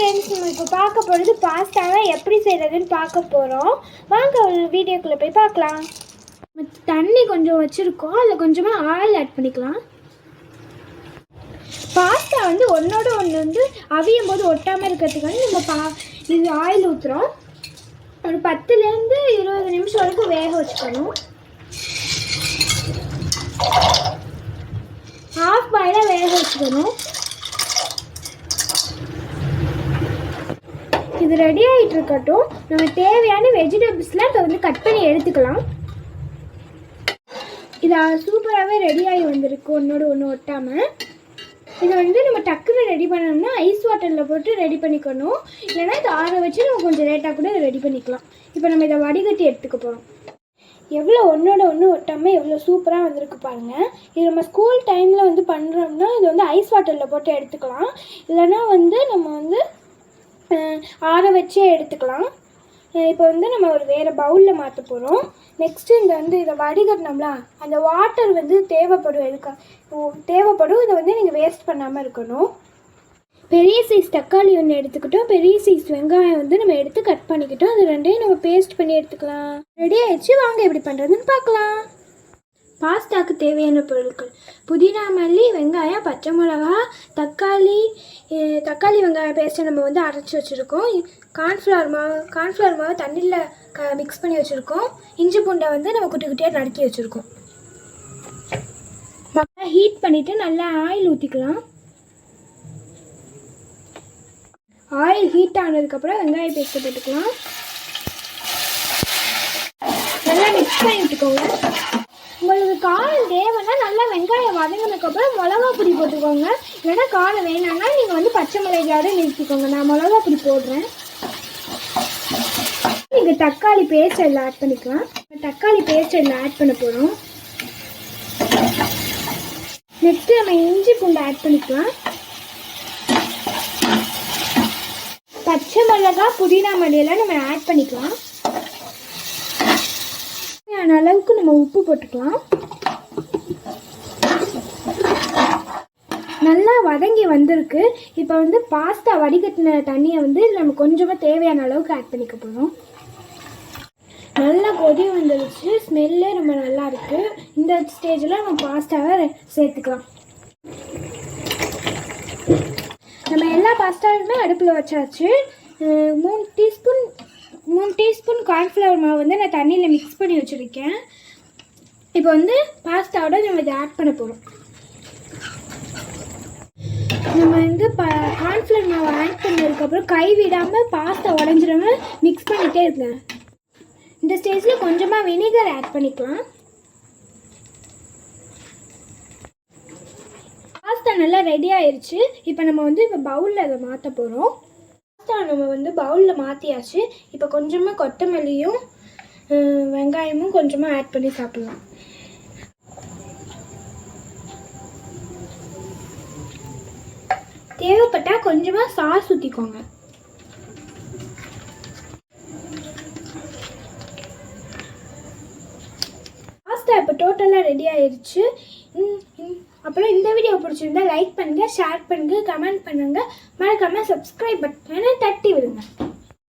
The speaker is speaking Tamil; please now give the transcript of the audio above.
ஃப்ரெண்ட்ஸ் நம்ம இப்போ பார்க்க போகிறது பாஸ்தாவை எப்படி செய்கிறதுன்னு பார்க்க போகிறோம் வாங்க ஒரு வீடியோக்குள்ளே போய் பார்க்கலாம். தண்ணி கொஞ்சம் வச்சுருக்கோம். அதில் கொஞ்சமாக ஆயில் ஆட் பண்ணிக்கலாம். பாஸ்தா வந்து ஒன்றோட ஒன்று வந்து அவியும் போது ஒட்டாமல் இருக்கிறதுக்காக நம்ம பா இது ஆயில் ஊற்றுறோம் ஒரு பத்துலேருந்து இருபது நிமிஷம் வரைக்கும் வேக வச்சுக்கணும். ஹாஃப் பாயிலாக வேக வச்சுக்கணும். இது ரெடி ஆகிட்டு இருக்கட்டும் நம்ம தேவையான வெஜிடபிள்ஸ்லாம் இப்போ வந்து கட் பண்ணி எடுத்துக்கலாம். இது சூப்பராகவே ரெடி ஆகி வந்திருக்கு. ஒன்றோடு ஒன்று ஒட்டாமல் இதை வந்து நம்ம டக்குன்னு ரெடி பண்ணணும்னா ஐஸ் வாட்டரில் போட்டு ரெடி பண்ணிக்கணும். இல்லைன்னா இதை ஆற வச்சு நம்ம கொஞ்சம் லேட்டாக கூட இதை ரெடி பண்ணிக்கலாம். இப்போ நம்ம இதை வடிகட்டி எடுத்துக்க போகிறோம் எவ்வளோ ஒன்றோட ஒன்று ஒட்டாமல் எவ்வளோ சூப்பராக வந்திருக்கு பாருங்கள் இது நம்ம ஸ்கூல் டைமில் வந்து பண்ணுறோம்னா இது வந்து ஐஸ் வாட்டரில் போட்டு எடுத்துக்கலாம். இல்லைன்னா வந்து நம்ம வந்து ஆற வச்சே எடுத்துக்கலாம். இப்போ வந்து நம்ம ஒரு வேறு பவுலில் மாற்ற போகிறோம் நெக்ஸ்ட்டு இந்த வந்து இதை வடிகட்டினோம்ல அந்த வாட்டர் வந்து தேவைப்படும் எதுக்கு? தேவைப்படும். இதை வந்து நீங்கள் வேஸ்ட் பண்ணாமல் இருக்கணும். பெரிய சைஸ் தக்காளி ஒன்று எடுத்துக்கிட்டோம். பெரிய சைஸ் வெங்காயம் வந்து நம்ம எடுத்து கட் பண்ணிக்கிட்டோம். அது ரெண்டையும் நம்ம பேஸ்ட் பண்ணி எடுத்துக்கலாம். ரெடி ஆயிடுச்சு? வாங்க எப்படி பண்ணுறதுன்னு பார்க்கலாம். பாஸ்தாக்கு தேவையான பொருட்கள். புதினா மல்லி வெங்காயம் பச்சை மிளகா தக்காளி தக்காளி வெங்காயம் பேஸ்ட்டை நம்ம வந்து அரைச்சி வச்சுருக்கோம். கார்ன்ஃப்ளவர் மாவு கார்ன்ஃப்ளவர் மாவு தண்ணியில் க மிக்ஸ் பண்ணி வச்சுருக்கோம். இஞ்சி பூண்டை வந்து நம்ம குட்டி குட்டியாக நறுக்கி வச்சுருக்கோம். நல்லா ஹீட் பண்ணிவிட்டு நல்லா ஆயில் ஊற்றிக்கலாம் ஆயில் ஹீட் ஆனதுக்கப்புறம் வெங்காய பேஸ்ட்டை போட்டுக்கலாம். நல்லா மிக்ஸ் பண்ணி விட்டுக்கோங்க. உங்களுக்கு காரம் தேவைன்னா நல்லா வெங்காயம் வதங்கினதுக்கப்புறம் மிளகா பொடி போட்டுக்கோங்க. இல்லைன்னா காரம் வேணாம்னா நீங்கள் வந்து பச்சை மிளகாயோட நிறுத்திக்கோங்க நான் மிளகா பொடி போடுறேன். நீங்கள் தக்காளி பேஸ்ட் அதில் ஆட் பண்ணிக்கலாம். தக்காளி பேஸ்ட் அதில் ஆட் பண்ண போகிறோம் நெக்ஸ்ட்டு நம்ம இஞ்சி பூண்டு ஆட் பண்ணிக்கலாம். பச்சை மிளகா புதினா மல்லியெல்லாம் நம்ம ஆட் பண்ணிக்கலாம். தேவையான அளவுக்கு நம்ம உப்பு போட்டுக்கலாம். நல்லா வதங்கி வந்திருக்கு. இப்போ வந்து பாஸ்தா வடிகட்டின தண்ணியை வந்து நம்ம கொஞ்சமாக தேவையான அளவுக்கு ஆட் பண்ணிக்க போகிறோம் நல்லா கொதி வந்துருச்சு. ஸ்மெல்லே ரொம்ப நல்லா இருக்குது இந்த ஸ்டேஜில் நம்ம பாஸ்தாவை சேர்த்துக்கலாம். நம்ம எல்லா பாஸ்தாவுமே அடுப்பில் வச்சாச்சு. மூணு டீஸ்பூன் மூணு டீஸ்பூன் கார்ன்ஃப்ளவர் மாவு வந்து நான் தண்ணியில் மிக்ஸ் பண்ணி வச்சுருக்கேன். இப்போ வந்து பாஸ்தாவோட நம்ம இதை ஆட் பண்ண போகிறோம் நம்ம வந்து ப கார்ன்ஃப்ளவர் மாவு ஆட் பண்ணதுக்கப்புறம் கை விடாமல் பாஸ்தா உடஞ்சிடாம மிக்ஸ் பண்ணிகிட்டே இருக்கேன் இந்த ஸ்டேஜில் கொஞ்சமாக வினிகர் ஆட் பண்ணிக்கலாம். பாஸ்தா நல்லா ரெடி ஆயிடுச்சு இப்போ நம்ம வந்து இப்போ பவுலில் அதை மாற்ற போகிறோம் பாஸ்தா நம்ம வந்து பவுலில் மாற்றியாச்சு இப்போ கொஞ்சமாக கொத்தமல்லியும் வெங்காயமும் கொஞ்சமாக ஆட் பண்ணி சாப்பிட்லாம். தேவைப்பட்டால் கொஞ்சமாக சாஸ் ஊற்றிக்கோங்க பாஸ்தா இப்போ டோட்டலாக ரெடி ஆயிடுச்சு அப்புறம் பிடிச்சிருந்தா லைக் பண்ணுங்கள் ஷேர் பண்ணுங்கள் கமெண்ட் பண்ணுங்கள் மறக்காமல் சப்ஸ்கிரைப் பட்டனை தட்டி விடுங்க.